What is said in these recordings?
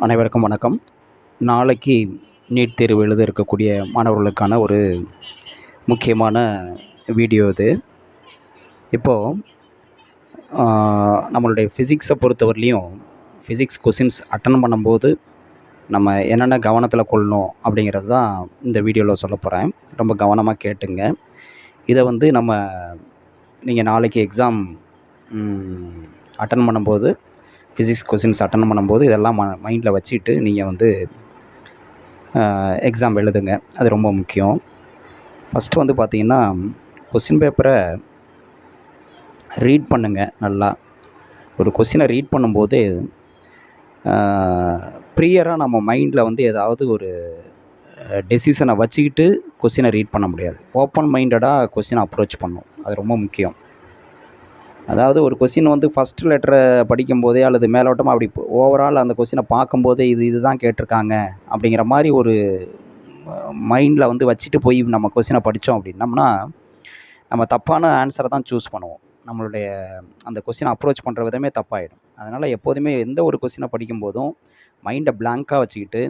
அனைவருக்கும் வணக்கம். நாளைக்கு நீட் தேர்வு எழுத இருக்கக்கூடிய மாணவர்களுக்கான ஒரு முக்கியமான வீடியோ இது. இப்போது நம்மளுடைய ஃபிசிக்ஸை பொறுத்தவரையிலையும் ஃபிசிக்ஸ் கொஷின்ஸ் அட்டன் பண்ணும்போது நம்ம என்னென்ன கவனத்தில் கொள்ளணும் அப்படிங்கிறது தான் இந்த வீடியோவில் சொல்ல போகிறேன் ரொம்ப கவனமாக கேட்டுங்க. இதை வந்து நம்ம நீங்கள் நாளைக்கு எக்ஸாம் அட்டன் பண்ணும்போது ஃபிசிக்ஸ் கொஷின்ஸ் அட்டன் பண்ணும்போது இதெல்லாம் ம மைண்டில் வச்சுட்டு நீங்கள் வந்து எக்ஸாம் எழுதுங்க. அது ரொம்ப முக்கியம். ஃபஸ்ட்டு வந்து பார்த்தீங்கன்னா கொஸ்டின் பேப்பரை ரீட் பண்ணுங்கள் நல்லா. ஒரு கொஸ்டினை ரீட் பண்ணும்போது ப்ரியராக நம்ம மைண்டில் வந்து ஏதாவது ஒரு டெசிஷனை வச்சுக்கிட்டு கொஸ்டினை ரீட் பண்ண முடியாது. ஓப்பன் மைண்டடாக கொஸ்டினை அப்ரோச் பண்ணும். அது ரொம்ப முக்கியம். அதாவது ஒரு கொஸ்டின் வந்து ஃபஸ்ட் லெட்டரை படிக்கும்போதே அல்லது மேலோட்டமாக அப்படி ஓவரால் அந்த கொஸ்டினை பார்க்கும்போதே இது இதுதான் கேட்டிருக்காங்க அப்படிங்கிற மாதிரி ஒரு மைண்டில் வந்து வச்சுட்டு போய் நம்ம கொஸ்டினை படித்தோம் அப்படின்னம்னா நம்ம தப்பான ஆன்சரை தான் சூஸ் பண்ணுவோம். நம்மளுடைய அந்த கொஸ்டினை அப்ரோச் பண்ணுற விதமே தப்பாயிடும். அதனால் எப்போதுமே எந்த ஒரு கொஸ்டினை படிக்கும்போதும் மைண்டை பிளாங்காக வச்சுக்கிட்டு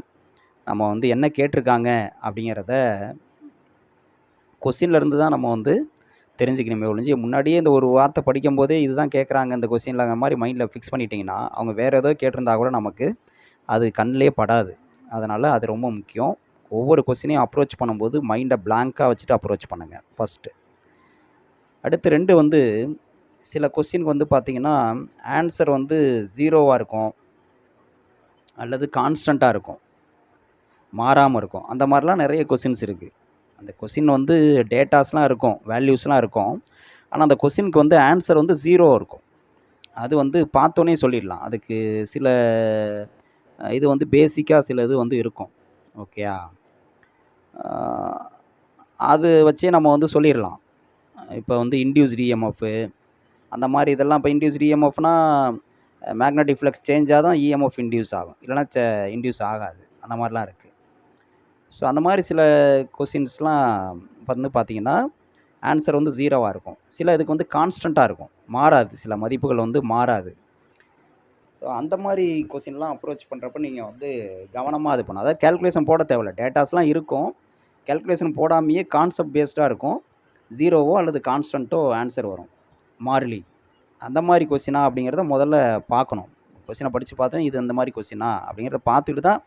நம்ம வந்து என்ன கேட்டிருக்காங்க அப்படிங்கிறத கொஸ்டின்லேருந்து தான் நம்ம வந்து தெரிஞ்சுக்கணுமே ஒழிஞ்சு முன்னாடியே இந்த ஒரு வார்த்தை படிக்கும்போதே இதுதான் கேட்குறாங்க இந்த கொஸ்டின்லாங்கிற மாதிரி மைண்டில் ஃபிக்ஸ் பண்ணிட்டீங்கன்னா அவங்க வேறு ஏதோ கேட்டிருந்தா கூட நமக்கு அது கண்ணிலே படாது. அதனால் அது ரொம்ப முக்கியம். ஒவ்வொரு கொஸ்டினையும் அப்ரோச் பண்ணும்போது மைண்டை பிளாங்காக வச்சுட்டு அப்ரோச் பண்ணுங்கள் ஃபஸ்ட்டு அடுத்து ரெண்டு வந்து சில கொஸ்டினுக்கு வந்து பார்த்திங்கன்னா ஆன்சர் வந்து ஜீரோவாக இருக்கும் அல்லது கான்ஸ்டண்ட்டாக இருக்கும் மாறாமல் இருக்கும். அந்த மாதிரிலாம் நிறைய கொஸ்டின்ஸ் இருக்குது அந்த கொஸ்டின் வந்து டேட்டாஸ்லாம் இருக்கும் வேல்யூஸ்லாம் இருக்கும். ஆனால் அந்த கொஸ்டினுக்கு வந்து ஆன்சர் வந்து ஜீரோ இருக்கும். அது வந்து பார்த்தோன்னே சொல்லிடலாம். அதுக்கு சில இது வந்து பேசிக்காக சில இது வந்து இருக்கும். ஓகேயா அது வச்சே நம்ம வந்து சொல்லிடலாம். இப்போ வந்து இன்டியூஸ் இஎம்எஃப்பு அந்த மாதிரி இதெல்லாம் இப்போ இன்டியூஸ் இஎம்எஃப்னா மேக்னட்டிக் ஃப்ளக்ஸ் சேஞ்சாக தான் இஎம்எஃப் இன்டியூஸ் ஆகும். இல்லைனா ச இன்டியூஸ் ஆகாது. அந்த மாதிரிலாம் இருக்குது ஸோ அந்த மாதிரி சில கொஸ்டின்ஸ்லாம் வந்து பார்த்திங்கன்னா ஆன்சர் வந்து ஜீரோவாக இருக்கும். சில இதுக்கு வந்து கான்ஸ்டண்ட்டாக இருக்கும். மாறாது. சில மதிப்புகள் வந்து மாறாது. ஸோ அந்த மாதிரி கொஸ்டின்லாம் அப்ரோச் பண்ணுறப்ப நீங்கள் வந்து கவனமாக இது பண்ணும் அதாவது கேல்குலேஷன் போட தேவையில்ல. டேட்டாஸ்லாம் இருக்கும். கேல்குலேஷன் போடாமையே கான்செப்ட் பேஸ்டாக இருக்கும். ஜீரோவோ அல்லது கான்ஸ்டண்ட்டோ ஆன்சர் வரும். மாறிலி. அந்த மாதிரி கொஸ்டினா அப்படிங்கிறத முதல்ல பார்க்கணும். கொஸ்டினை படித்து பார்த்தோன்னா இது அந்த மாதிரி கொஸ்டினா அப்படிங்கிறத பார்த்துட்டு தான்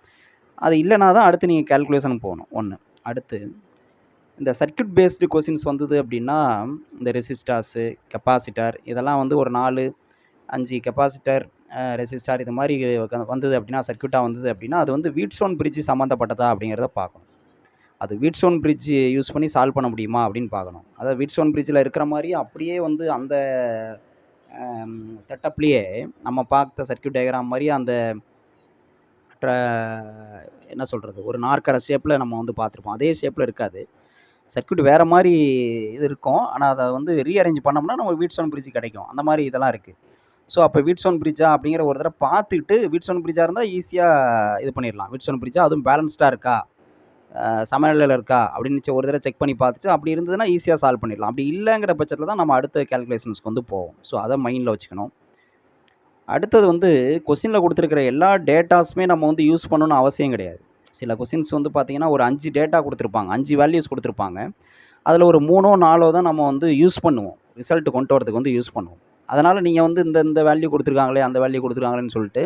அது இல்லைனா தான் அடுத்து நீங்கள் கேல்குலேஷன் போகணும். ஒன்று அடுத்து இந்த சர்க்கியூட் பேஸ்டு கொஸ்டின்ஸ் வந்தது அப்படின்னா இந்த ரெசிஸ்டார்ஸு கெப்பாசிட்டர் இதெல்லாம் வந்து ஒரு நாலு அஞ்சு கெப்பாசிட்டர் ரெசிஸ்டார் இது மாதிரி வந்தது அப்படின்னா சர்க்கியூட்டாக வந்தது அப்படின்னா அது வந்து வீட்ஸ்டோன் பிரிட்ஜ் சம்மந்தப்பட்டதா அப்படிங்கிறத பார்க்கணும். அது வீட்ஸ்டோன் பிரிட்ஜ் யூஸ் பண்ணி சால்வ் பண்ண முடியுமா அப்படின்னு பார்க்கணும். அதாவது வீட்ஸ்டோன் பிரிட்ஜில் இருக்கிற மாதிரி அப்படியே வந்து அந்த செட்டப்லேயே நம்ம பார்த்த சர்க்கியூட் டயக்ராம் மாதிரி அந்த என்ன சொல்கிறது ஒரு நாற்கர ஷேப்பில் நம்ம வந்து பார்த்துருப்போம். அதே ஷேப்பில் இருக்காது. சர்க்கியூட் வேறு மாதிரி இது இருக்கும். ஆனால் அதை வந்து ரீஅரேஞ்ச் பண்ணோம்னா நம்ம வீட்ஸோன் பிரிட்ஜ் கிடைக்கும். அந்த மாதிரி இதெல்லாம் இருக்குது ஸோ அப்போ வீட்ஸோன் பிரிட்ஜா அப்படிங்கிற ஒரு தடவை பார்த்துட்டு வீட்ஸோன் பிரிட்ஜாக இருந்தால் ஈஸியாக இது பண்ணிடலாம். வீட்ஸோன் பிரிட்ஜா அதுவும் பேலன்ஸ்டாக இருக்கா? சமநிலையில் இருக்கா? அப்படின்னு ஒரு தடவை செக் பண்ணி பார்த்துட்டு அப்படி இருந்ததுன்னா ஈஸியாக சால்வ் பண்ணிடலாம். அப்படி இல்லைங்கிற பட்சத்தில் தான் நம்ம அடுத்த கேல்குலேஷன்ஸ்க்கு வந்து போவோம். ஸோ அதை மைண்டில் வச்சுக்கணும். அடுத்தது வந்து கொஸ்டினில் கொடுத்துருக்கிற எல்லா டேட்டாஸுமே நம்ம வந்து யூஸ் பண்ணணும்னு அவசியம் கிடையாது. சில கொஸ்டின்ஸ் வந்து பார்த்திங்கன்னா ஒரு அஞ்சு டேட்டா கொடுத்துருப்பாங்க. அஞ்சு வேல்யூஸ் கொடுத்துருப்பாங்க. அதில் ஒரு மூணோ நாலோ தான் நம்ம வந்து யூஸ் பண்ணுவோம். ரிசல்ட் கொண்டு வரதுக்கு வந்து யூஸ் பண்ணுவோம். அதனால் நீங்கள் வந்து இந்த இந்த வேல்யூ கொடுத்துருக்காங்களே அந்த வேல்யூ கொடுத்துருக்காங்களேன்னு சொல்லிட்டு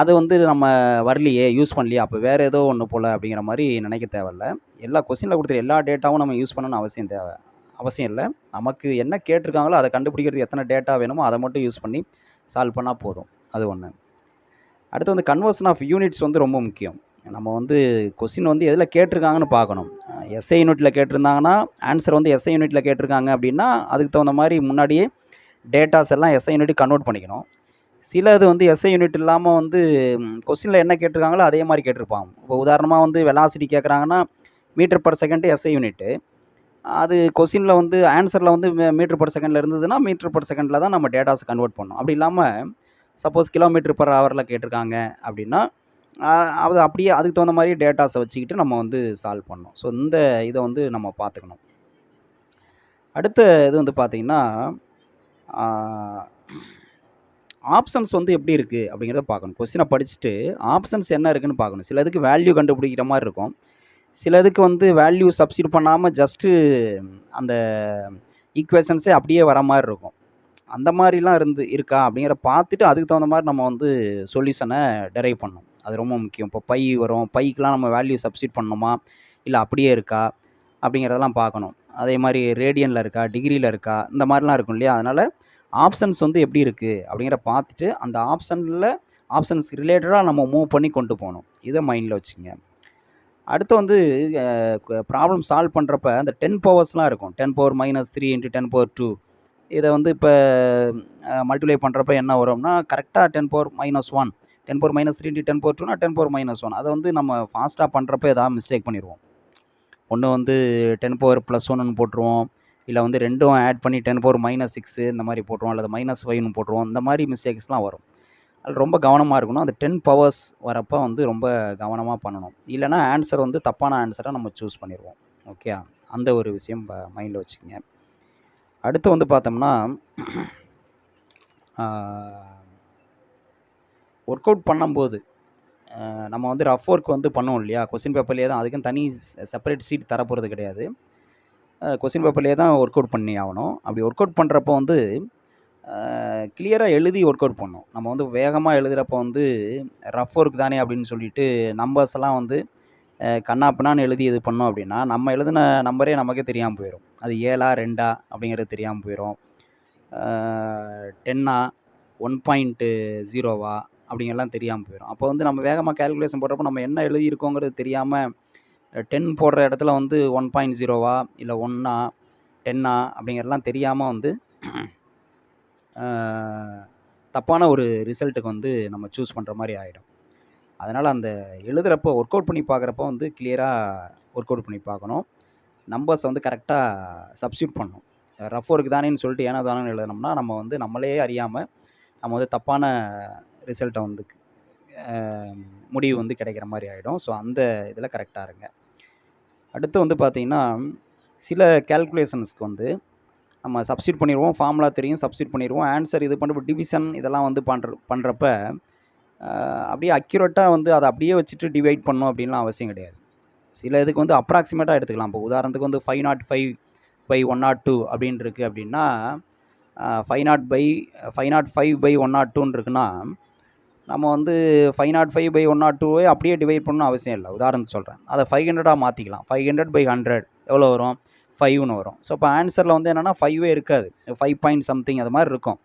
அது வந்து நம்ம வரலையே யூஸ் பண்ணலையே அப்போ வேறு ஏதோ ஒன்று போல் அப்படிங்கிற மாதிரி நினைக்க தேவையில்ல. எல்லா கொஸ்டினில் கொடுத்துரு எல்லா டேட்டாவும் நம்ம யூஸ் பண்ணணும்னு அவசியம் தேவை அவசியம் இல்லை. நமக்கு என்ன கேட்டிருக்காங்களோ அதை கண்டுபிடிக்கிறதுக்கு எத்தனை டேட்டா வேணுமோ அதை மட்டும் யூஸ் பண்ணி சால்வ் பண்ணால் போதும். அது ஒன்று அடுத்து வந்து கன்வர்ஷன் ஆஃப் யூனிட்ஸ் வந்து ரொம்ப முக்கியம். நம்ம வந்து கொஸ்டின் வந்து எதில் கேட்டிருக்காங்கன்னு பார்க்கணும். எஸ்ஐ யூனிட்டில் கேட்டிருந்தாங்கன்னா ஆன்சர் வந்து எஸ்ஐ யூனிட்டில் கேட்டிருக்காங்க அப்படின்னா அதுக்கு தகுந்த மாதிரி முன்னாடியே டேட்டாஸ் எல்லாம் எஸ்ஐ யூனிட் கன்வெர்ட் பண்ணிக்கணும். சில இது வந்து எஸ்ஐ யூனிட் இல்லாமல் வந்து கொஸ்டினில் என்ன கேட்டிருக்காங்களோ அதே மாதிரி கேட்டிருப்பாங்க. இப்போ உதாரணமாக வந்து வெலாசிட்டி கேட்குறாங்கன்னா metre per second SI unit அது கொஸ்டினில் வந்து ஆன்சரில் வந்து மீட்டர் பர் செகண்டில் இருந்ததுன்னா மீட்டர் பர் செகண்டில் தான் நம்ம டேட்டாஸ் கன்வெர்ட் பண்ணணும். அப்படி இல்லாமல் சப்போஸ் கிலோமீட்டர் பர் ஹவரில் கேட்டிருக்காங்க அப்படின்னா அது அப்படியே அதுக்கு தகுந்த மாதிரி டேட்டாஸை வச்சுக்கிட்டு நம்ம வந்து சால்வ் பண்ணணும். ஸோ இந்த இதை வந்து நம்ம பார்த்துக்கணும். அடுத்த இது வந்து பார்த்திங்கன்னா ஆப்ஷன்ஸ் வந்து எப்படி இருக்குது அப்படிங்கிறத பார்க்கணும். கொஸ்டினை படிச்சுட்டு ஆப்ஷன்ஸ் என்ன இருக்குதுன்னு பார்க்கணும். சிலதுக்கு வேல்யூ கண்டுபிடிக்கிற மாதிரி இருக்கும். சிலதுக்கு வந்து வேல்யூ சப்ஸ்டியூட் பண்ணாமல் ஜஸ்ட்டு அந்த ஈக்குவேஷன்ஸே அப்படியே வர மாதிரி இருக்கும். அந்த மாதிரிலாம் இருந்து இருக்கா அப்படிங்கிற பார்த்துட்டு அதுக்கு தகுந்த மாதிரி நம்ம வந்து சொல்யூஷனை டெரைவ் பண்ணணும். அது ரொம்ப முக்கியம். இப்போ பை வரும். பைக்கெலாம் நம்ம வேல்யூ சப்ஸ்டியூட் பண்ணணுமா? இல்லை அப்படியே இருக்கா? அப்படிங்கிறதெல்லாம் பார்க்கணும். அதே மாதிரி ரேடியனில் இருக்கா? டிகிரியில் இருக்கா? இந்த மாதிரிலாம் இருக்கும் இல்லையா? அதனால் ஆப்ஷன்ஸ் வந்து எப்படி இருக்குது அப்படிங்கிற பார்த்துட்டு அந்த ஆப்ஷனில் ஆப்ஷன்ஸ் ரிலேட்டடாக நம்ம மூவ் பண்ணி கொண்டு போகணும். இதை மைண்டில் வச்சுங்க அடுத்து வந்து ப்ராப்ளம் சால்வ் பண்ணுறப்ப அந்த டென் பவர்ஸ்லாம் இருக்கும். Ten power minus three into ten power two இதை வந்து இப்போ மல்டிப்ளை பண்ணுறப்ப என்ன வரும்னா கரெக்டாக ten power minus one ten power minus three into ten power டூனா டென் பவர் மைனஸ் ஒன் அதை வந்து நம்ம ஃபாஸ்ட்டாக பண்ணுறப்ப எதாவது மிஸ்டேக் பண்ணிடுவோம். ஒன்று வந்து டென் பவர் ப்ளஸ் ஒன்னு போட்டுருவோம். இல்லை வந்து ரெண்டும் ஆட் பண்ணி டென் பவர் மைனஸ் சிக்ஸு இந்த மாதிரி போட்டுருவோம். அல்லது மைனஸ் ஃபைவ்னு போட்டுருவோம். இந்த மாதிரி மிஸ்டேக்ஸ்லாம் வரும். அது ரொம்ப கவனமாக இருக்கணும். அந்த டென் பவர்ஸ் வரப்போ வந்து ரொம்ப கவனமாக பண்ணணும். இல்லைனா ஆன்சர் வந்து தப்பான ஆன்சரை நம்ம சூஸ் பண்ணிடுவோம் ஓகே அந்த ஒரு விஷயம் மைண்டில் வச்சுக்கோங்க. அடுத்து வந்து பார்த்தோம்னா ஒர்க் அவுட் பண்ணும்போது நம்ம வந்து ரஃப் ஒர்க் வந்து பண்ணுவோம் இல்லையா? கொஸ்டின் பேப்பர்லேயே தான் அதுக்குன்னு தனி செப்பரேட் சீட் தரப்போகிறது கிடையாது. கொஸ்டின் பேப்பர்லேயே தான் ஒர்க் அவுட் பண்ணி ஆகணும். அப்படி ஒர்க் அவுட் பண்ணுறப்போ வந்து கிளியராக எழுதி ஒர்க் அவுட் பண்ணணும் நம்ம வந்து வேகமாக எழுதுகிறப்ப வந்து ரஃப் ஒர்க் தானே அப்படின்னு சொல்லிட்டு நம்பர்ஸ் எல்லாம் வந்து கண்ணாப்பினான்னு எழுதி இது பண்ணோம் அப்படின்னா நம்ம எழுதின நம்பரே நமக்கே தெரியாமல் போயிடும் அது ஏழா ரெண்டா அப்படிங்கிறது தெரியாமல் போயிடும் டென்னா ஒன் பாயிண்ட்டு ஜீரோவா அப்படிங்கெல்லாம் தெரியாமல் போயிடும் அப்போ வந்து நம்ம வேகமாக கேல்குலேஷன் போடுறப்போ நம்ம என்ன எழுதியிருக்கோங்கிறது தெரியாமல் டென் போடுற இடத்துல வந்து ஒன் பாயிண்ட் ஜீரோவா இல்லை ஒன்னா டென்னா அப்படிங்கிறதெல்லாம் தெரியாமல் வந்து தப்பான ஒரு ரிசல்ட்டுக்கு வந்து நம்ம சூஸ் பண்ணுற மாதிரி ஆகிடும் அதனால் அந்த எழுதுகிறப்போ ஒர்க் அவுட் பண்ணி பார்க்குறப்போ வந்து கிளியராக ஒர்க் அவுட் பண்ணி பார்க்கணும் நம்பர்ஸ் வந்து கரெக்டாக சப்ஸ்டியூட் பண்ணணும். ரஃப் ஒர்க் தானேன்னு சொல்லிட்டு ஏனோ தானேன்னு எழுதினோம்னா நம்ம வந்து நம்மளே அறியாமல் நம்ம வந்து தப்பான ரிசல்ட்டை வந்து முடிவு வந்து கிடைக்கிற மாதிரி ஆகிடும் ஸோ அந்த இதில் கரெக்டாக இருங்க. அடுத்து வந்து பார்த்திங்கன்னா சில கேல்குலேஷன்ஸ்க்கு வந்து நம்ம சப்ஸ்டியூட் பண்ணிடுவோம் ஃபார்முலா தெரியும் சப்ஸ்டியூட் பண்ணிடுவோம் ஆன்சர் இது பண்ணுற டிவிஷன் இதெல்லாம் வந்து பண்ணுற பண்ணுறப்ப அப்படியே அக்யூரேட்டாக வந்து அதை அப்படியே வச்சுட்டு டிவைட் பண்ணும் அப்படின்லாம் அவசியம் கிடையாது. சில இதுக்கு வந்து அப்ராக்சிமேட்டாக எடுத்துக்கலாம். இப்போ உதாரணத்துக்கு வந்து five nought five by one nought two அப்படின்னு இருக்குது அப்படின்னா five nought by five nought five by one nought டூன்னு இருக்குன்னா நம்ம வந்து five nought five by one nought டூவே அப்படியே டிவைட் பண்ணணும் அவசியம் இல்லை. உதாரணத்துக்கு சொல்கிறேன் அதை ஃபைவ் ஹண்ட்ரடாக மாற்றிக்கலாம் ஃபைவ் ஹண்ட்ரட் பை ஹண்ட்ரட் எவ்வளோ வரும்? ஃபைவ்னு வரும். ஸோ இப்போ ஆன்சரில் வந்து என்னென்னா ஃபைவே இருக்காது. ஃபைவ் பாயிண்ட் சம்திங் அது மாதிரி இருக்கும்.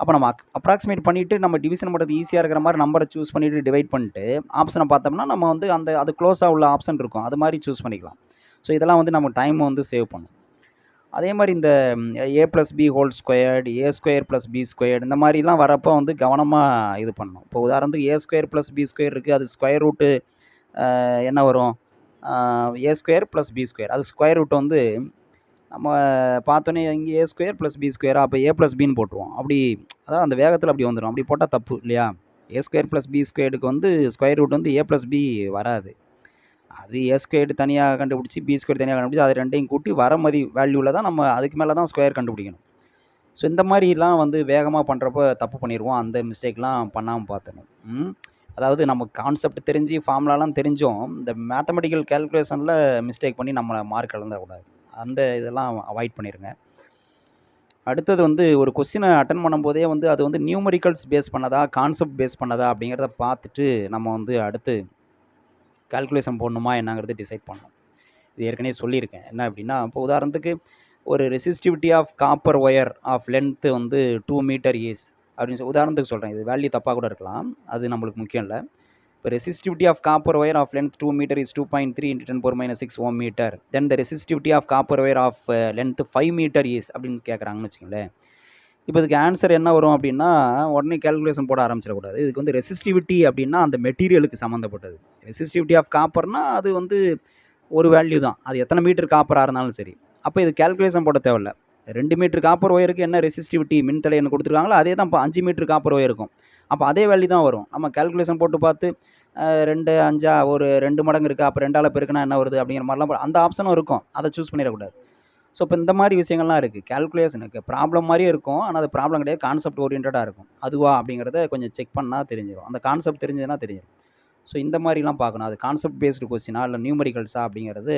அப்போ நம்ம அக் அப்ராக்சிமேட் பண்ணிவிட்டு நம்ம டிவிஷன் பண்ணுறது ஈஸியாக இருக்கிற மாதிரி நம்பரை சூஸ் பண்ணிவிட்டு டிவைட் பண்ணிட்டு ஆப்ஷனை பார்த்தோம்னா நம்ம வந்து அந்த அது க்ளோஸாக உள்ள ஆப்ஷன் இருக்கும். அது மாதிரி சூஸ் பண்ணிக்கலாம். ஸோ இதெல்லாம் வந்து நம்ம டைம் வந்து சேவ் பண்ணும். அதே மாதிரி இந்த A plus B whole squared A square plus B squared இந்த மாதிரிலாம் வரப்போ வந்து கவனமாக இது பண்ணணும். இப்போ உதாரணத்துக்கு A square plus B square இருக்குது அது ஸ்கொயர் ரூட்டு என்ன வரும்? A square plus B square அது ஸ்கொயர் ரூட் வந்து நம்ம பார்த்தோன்னே இங்கே A square plus B square அப்போ ஏ ப்ளஸ் பின்னு போட்டுருவோம். அப்படி அதான் அந்த வேகத்தில் அப்படி வந்துடும் அப்படி போட்டால் தப்பு இல்லையா? ஏ ஸ்கொயர் ப்ளஸ் பி ஸ்கொயருக்கு வந்து ஸ்கொயர் ரூட் வந்து ஏ ப்ளஸ் பி வராது. அது ஏ ஸ்கொயர் தனியாக கண்டுபிடிச்சி பி ஸ்கொயர் தனியாக கண்டுபிடிச்சி அது ரெண்டையும் கூட்டி வர மதி வேல்யூவில் தான் நம்ம அதுக்கு மேலே தான் ஸ்கொயர் கண்டுபிடிக்கணும். ஸோ இந்த மாதிரிலாம் வந்து வேகமாக பண்ணுறப்ப தப்பு பண்ணிடுவோம் அந்த மிஸ்டேக்லாம் பண்ணாமல் பார்த்துணும் அதாவது நம்ம கான்செப்ட் தெரிஞ்சு ஃபார்முலாலாம் தெரிஞ்சும் இந்த மேத்தமெட்டிக்கல் கேல்குலேஷனில் மிஸ்டேக் பண்ணி நம்மளை மார்க் இழந்துடக்கூடாது. அந்த இதெல்லாம் அவாய்ட் பண்ணிடுங்க அடுத்தது வந்து ஒரு கொஸ்டினை அட்டன் பண்ணும்போதே வந்து அது வந்து நியூமரிக்கல்ஸ் பேஸ் பண்ணதா கான்செப்ட் பேஸ் பண்ணதா அப்படிங்கிறத பார்த்துட்டு நம்ம வந்து அடுத்து கால்குலேஷன் போடணுமா என்னங்கிறது டிசைட் பண்ணணும். இது ஏற்கனவே சொல்லியிருக்கேன். என்ன அப்படின்னா இப்போ உதாரணத்துக்கு ஒரு resistivity of copper wire of length வந்து டூ மீட்டர் இஸ் அப்படின்னு சொல்லி உதாரணத்துக்கு சொல்கிறேன் இது வேல்யூ தப்பாக கூட இருக்கலாம். அது நம்மளுக்கு முக்கியம் இல்லை. இப்போ resistivity of copper wire of length two metre is two point three into ten four minus six ohm metre then the resistivity of copper wire of length five metre is அப்படின்னு கேட்குறாங்கன்னு வச்சுக்கோங்களேன் இப்போ இதுக்கு ஆன்சர் என்ன வரும் அப்படின்னா உடனே calculation போட ஆரம்பிச்சிடக்கூடாது. இதுக்கு வந்து ரெசிஸ்டிவிட்டி அப்படின்னா அந்த மெட்டீரியலுக்கு சம்மந்தப்பட்டது ரெசிஸ்டிவிட்டி ஆஃப் காப்பர்னா அது வந்து ஒரு வேல்யூ தான். அது எத்தனை மீட்டர் காப்பராக இருந்தாலும் சரி. அப்போ இது கேல்குலேஷன் போட தேவையில்லை. ரெண்டு மீட்ரு காப்பர் ஒயருக்கு என்ன ரெசிஸ்டிவிட்டி மின்தடை என்ன கொடுத்துருக்காங்களோ அதே தான் இப்போ அஞ்சு மீட்ரு காப்பர் ஒயருக்கும் அப்போ அதே வேல்யூ தான் வரும். நம்ம கேல்குலேஷன் போட்டு பார்த்து ரெண்டு அஞ்சா ஒரு ரெண்டு மடங்கு இருக்குது அப்போ ரெண்டால் பெருக்குனா என்ன வருது? அப்படிங்கிற மாதிரிலாம் அந்த ஆப்ஷனும் இருக்கும். அதை சூஸ் பண்ணிடக்கூடாது. ஸோ இப்போ இந்த மாதிரி விஷயங்கள்லாம் இருக்குது கேல்குலேஷனுக்கு ப்ராப்ளம் மாதிரியே இருக்கும். ஆனால் அது ப்ராப்ளம் கிடையாது. கான்செப்ட் ஓரியன்டாக இருக்கும். அதுவா அப்படிங்கிறத கொஞ்சம் செக் பண்ணால் தெரிஞ்சிடும் அந்த கான்செப்ட் தெரிஞ்சதுன்னா தெரிஞ்சிடும் ஸோ இந்த மாதிரிலாம் பார்க்கணும். அது கான்செப்ட் பேஸ்டு கொஸ்டினா இல்லை நியூமரிக்கல்ஸா அப்படிங்கிறது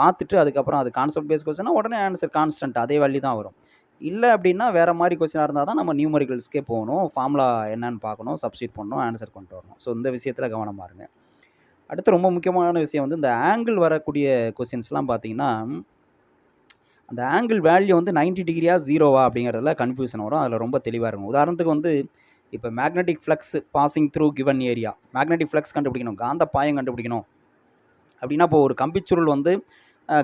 பார்த்துட்டு அதுக்கப்புறம் அது கான்செப்ட் பேஸ் கொஸ்டினா உடனே ஆன்சர் கான்ஸ்டன்ட் அதே வேல்யூ தான் வரும். இல்லை அப்படின்னா வேறு மாதிரி கொஸ்டினாக இருந்தால் தான் நம்ம நியூமரிக்கல்ஸ்க்கே போகணும் ஃபார்முலா என்னன்னு பார்க்கணும் சப்ஸ்டியூட் பண்ணணும் ஆன்சர் கொண்டு வரணும். ஸோ இந்த விஷயத்தில் கவனமாக இருங்க. அடுத்து ரொம்ப முக்கியமான விஷயம் வந்து இந்த ஆங்கிள் வரக்கூடிய கொஸ்டின்ஸ்லாம் பார்த்தீங்கன்னா அந்த ஆங்கிள் வேல்யூ வந்து 90 டிகிரியா ஜீரோவா அப்படிங்கிறதுல கன்ஃபியூஷன் வரும். அதில் ரொம்ப தெளிவாக இருக்கும் உதாரணத்துக்கு வந்து இப்போ magnetic flux passing through given area magnetic flux கண்டுபிடிக்கணும். காந்த பாயம் கண்டுபிடிக்கணும். அப்படின்னா இப்போ ஒரு கம்பிச்சுருள் வந்து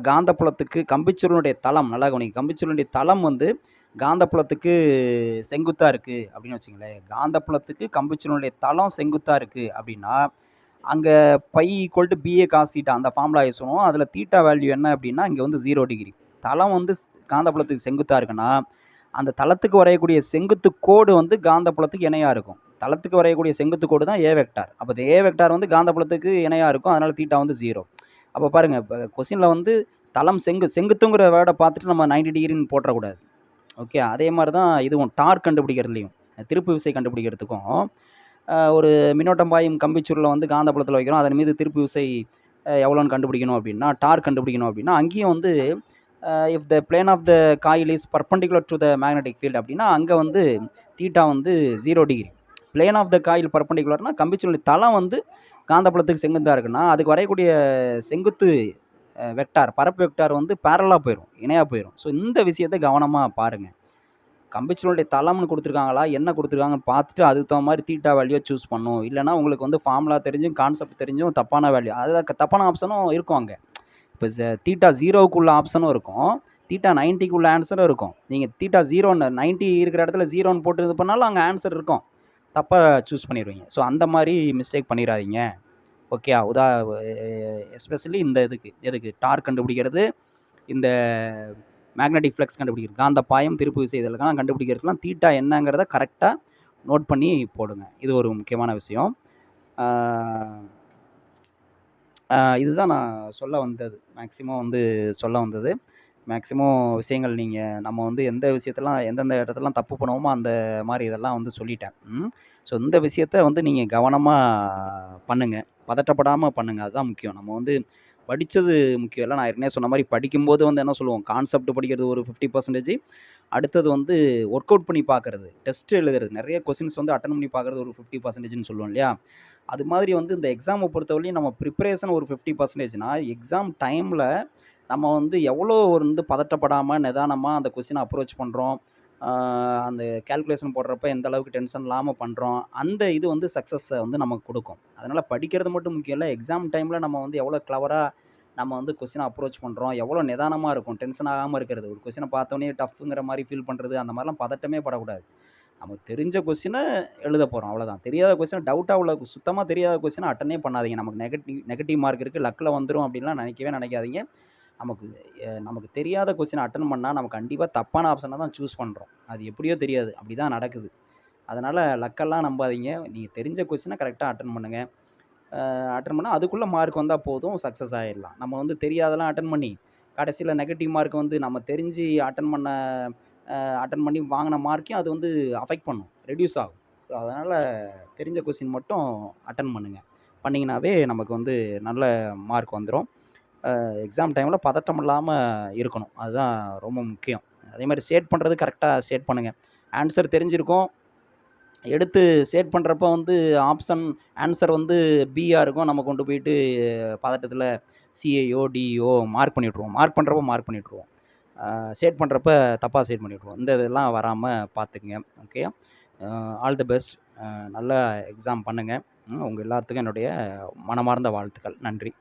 காந்தப்புலத்துக்கு கம்பிச்சுருளுடைய தளம். நல்லா கவனிங்க. கம்பிச்சுருளுடைய தளம் வந்து காந்தப்புலத்துக்கு செங்குத்தாக இருக்குது அப்படின்னு வச்சுங்களேன். காந்தப்புலத்துக்கு கம்பிச்சுருளுடைய தளம் செங்குத்தாக இருக்குது அப்படின்னா அங்கே phi equal to BA cos theta அந்த ஃபார்முலா யூஸ் பண்ணுவோம் அதில் தீட்டா வேல்யூ என்ன அப்படின்னா இங்கே வந்து ஜீரோ டிகிரி தளம் வந்து காந்தப்புலத்துக்கு செங்குத்தாக இருக்குன்னா அந்த தளத்துக்கு வரையக்கூடிய செங்குத்து கோடு வந்து காந்தப்புலத்துக்கு இணையாக இருக்கும். தளத்துக்கு வரையக்கூடிய செங்குத்து கோடு தான் ஏ வெக்டார் அப்போ ஏ வெக்டார் வந்து காந்தப்புலத்துக்கு இணையாக இருக்கும். அதனால் தீட்டா வந்து ஜீரோ அப்போ பாருங்கள் இப்போ கொஸ்டினில் வந்து தளம் செங்கு செங்குத்துங்கிற வேர்டை பார்த்துட்டு நம்ம 90 டிகிரின்னு போட்டக்கூடாது ஓகே அதே மாதிரி தான் இதுவும் டார்க் கண்டுபிடிக்கிறதுலையும் திருப்பு விசை கண்டுபிடிக்கிறதுக்கும் ஒரு மின்னோட்டம் பாயும் கம்பிச்சுருளில் வந்து காந்தப்புலத்தில் வைக்கிறோம் அதன் மீது திருப்பு விசை எவ்வளோன்னு கண்டுபிடிக்கணும் அப்படின்னா டார்க் கண்டுபிடிக்கணும் அப்படின்னா அங்கேயும் வந்து if the plane of the coil is perpendicular to the magnetic field அப்படின்னா அங்கே வந்து தீட்டா வந்து zero degree plane of the coil பர்பண்டிகுலர்னால் கம்பிச்சுருளி தளம் வந்து காந்தப்புலத்துக்கு செங்குத்தாக இருக்குன்னா அதுக்கு வரையக்கூடிய செங்குத்து வெக்டார் பரப்பு வெக்டார் வந்து பேரலாக போயிடும் இணையாக போயிடும் ஸோ இந்த விஷயத்தை கவனமாக பாருங்கள் கம்பிச்சனுடைய தளம்னு கொடுத்துருக்காங்களா என்ன கொடுத்துருக்காங்கன்னு பார்த்துட்டு அதுக்கு தகுந்த மாதிரி தீட்டா வேல்யூவை சூஸ் பண்ணும். இல்லைனா உங்களுக்கு வந்து ஃபார்முலா தெரிஞ்சும் கான்செப்ட் தெரிஞ்சும் தப்பான வேல்யூ அது தப்பான ஆப்ஷனும் இருக்கும் அங்கே. இப்போ தீட்டா ஜீரோவுக்குள்ள ஆப்ஷனும் இருக்கும். தீட்டா நைன்ட்டிக்குள்ள ஆன்சரும் இருக்கும். நீங்கள் தீட்டா ஜீரோன்னு நைன்ட்டி இருக்கிற இடத்துல ஜீரோன்னு போட்டு இது பண்ணாலும் அங்கே ஆன்சர் இருக்கும். தப்பாக சூஸ் பண்ணிடுவீங்க. ஸோ அந்த மாதிரி மிஸ்டேக் பண்ணிடாதீங்க ஓகே உதா எஸ்பெஷலி இந்த இதுக்கு எதுக்கு? டார்க் கண்டுபிடிக்கிறது இந்த மேக்னெட்டிக் ஃப்ளக்ஸ் கண்டுபிடிக்கிறது காந்த பாயம் திருப்பு விசை இதெல்லாம் கண்டுபிடிக்கிறதுலாம் தீட்டா என்னங்கிறத கரெக்டாக நோட் பண்ணி போடுங்க. இது ஒரு முக்கியமான விஷயம். இதுதான் நான் சொல்ல வந்தது. மேக்ஸிமம் வந்து சொல்ல வந்தது. மேக்ஸிமம் விஷயங்கள் நீங்கள் நம்ம வந்து எந்த விஷயத்தெல்லாம் எந்தெந்த இடத்துலலாம் தப்பு பண்ணுவோமோ அந்த மாதிரி இதெல்லாம் வந்து சொல்லிட்டேன். ஸோ இந்த விஷயத்த வந்து நீங்கள் கவனமாக பண்ணுங்கள் பதட்டப்படாமல் பண்ணுங்கள் அதுதான் முக்கியம். நம்ம வந்து படித்தது முக்கியம் இல்லை. நான் ஏற்கனவே சொன்ன மாதிரி படிக்கும்போது வந்து என்ன சொல்லுவோம்? கான்செப்ட் படிக்கிறது ஒரு ஃபிஃப்டி பர்சன்டேஜ் அடுத்தது வந்து ஒர்க் அவுட் பண்ணி பார்க்குறது டெஸ்ட் எழுதுறது. நிறைய கொஸ்டின்ஸ் வந்து அட்டன் பண்ணி பார்க்குறது ஒரு ஃபிஃப்டி பர்சன்டேஜ்னு சொல்லுவோம் இல்லையா? அது மாதிரி வந்து இந்த எக்ஸாமை பொறுத்தவரையும் நம்ம ப்ரிப்பரேஷன் ஒரு ஃபிஃப்டி பர்சன்டேஜ்னால் எக்ஸாம் டைமில் நம்ம வந்து எவ்வளோ ஒரு வந்து பதட்டப்படாமல் நிதானமாக அந்த கொஸ்டினை அப்ரோச் பண்ணுறோம் அந்த கேல்குலேஷன் போடுறப்ப எந்த அளவுக்கு டென்ஷன் இல்லாமல் பண்ணுறோம் அந்த இது வந்து சக்ஸஸை வந்து நமக்கு கொடுக்கும். அதனால் படிக்கிறது மட்டும் முக்கியம் இல்லை எக்ஸாம் டைமில் நம்ம வந்து எவ்வளோ கிளவராக நம்ம வந்து கொஸ்டினை அப்ரோச் பண்ணுறோம் எவ்வளோ நிதானமாக இருக்கும். டென்ஷன் ஆகாமல் இருக்கிறது. ஒரு கொஸ்டினை பார்த்தோன்னே டஃப்புங்கிற மாதிரி ஃபீல் பண்ணுறது அந்த மாதிரிலாம் பதட்டமே படக்கூடாது. நமக்கு தெரிஞ்ச கொஸ்டினை எழுத போகிறோம் அவ்வளோதான் தெரியாத கொஸ்டின் டவுட்டாக உள்ள சுத்தமாக தெரியாத கொஸ்டினை அட்டனே பண்ணாதீங்க. நமக்கு நெகட்டிவ் நெகட்டிவ் மார்க் இருக்குது லக்கில் வந்துடும் அப்படின்லாம் நினைக்கவே நினைக்காதீங்க. நமக்கு நமக்கு தெரியாத கொஸ்டின் அட்டன் பண்ணால் நம்ம கண்டிப்பாக தப்பான ஆப்ஷனை தான் சூஸ் பண்ணுறோம் அது எப்படியோ தெரியாது. அப்படி தான் நடக்குது. அதனால் லக்கெல்லாம் நம்பாதீங்க. நீங்கள் தெரிஞ்ச கொஸ்டினை கரெக்டாக அட்டன் பண்ணுங்கள் அட்டன் பண்ணால் அதுக்குள்ளே மார்க் வந்தால் போதும் சக்ஸஸ் ஆகிடலாம் நம்ம வந்து தெரியாதெல்லாம் அட்டன் பண்ணி கடைசியில் நெகட்டிவ் மார்க் வந்து நம்ம தெரிஞ்சு அட்டன் பண்ண அட்டன் பண்ணி வாங்கின மார்க்கையும் அது வந்து அஃபெக்ட் பண்ணும். ரெடியூஸ் ஆகும். ஸோ அதனால் தெரிஞ்ச கொஸ்டின் மட்டும் அட்டன் பண்ணுங்கள் பண்ணிங்கனாவே நமக்கு வந்து நல்ல மார்க் வந்துடும் எக்ஸாம் டைமில் பதட்டம் இல்லாமல் இருக்கணும். அதுதான் ரொம்ப முக்கியம். அதே மாதிரி ஸ்டேட் பண்ணுறது கரெக்டாக ஸ்டேட் பண்ணுங்கள் ஆன்சர் தெரிஞ்சிருக்கும். எடுத்து ஸ்டேட் பண்ணுறப்ப வந்து ஆப்ஷன் ஆன்சர் வந்து பிஆ இருக்கும். நம்ம கொண்டு போயிட்டு பதட்டத்தில் சிஏஓ டிஇஓ மார்க் பண்ணிவிட்ருவோம் மார்க் பண்ணுறப்ப மார்க் பண்ணிவிட்ருவோம் ஸ்டேட் பண்ணுறப்ப தப்பாக ஸ்டேட் பண்ணிவிட்ருவோம் இந்த இதெல்லாம் வராமல் பார்த்துக்குங்க. ஓகே ஆல் தி பெஸ்ட் நல்லா எக்ஸாம் பண்ணுங்கள் உங்கள் எல்லாத்துக்கும் என்னுடைய மனமார்ந்த வாழ்த்துக்கள். நன்றி.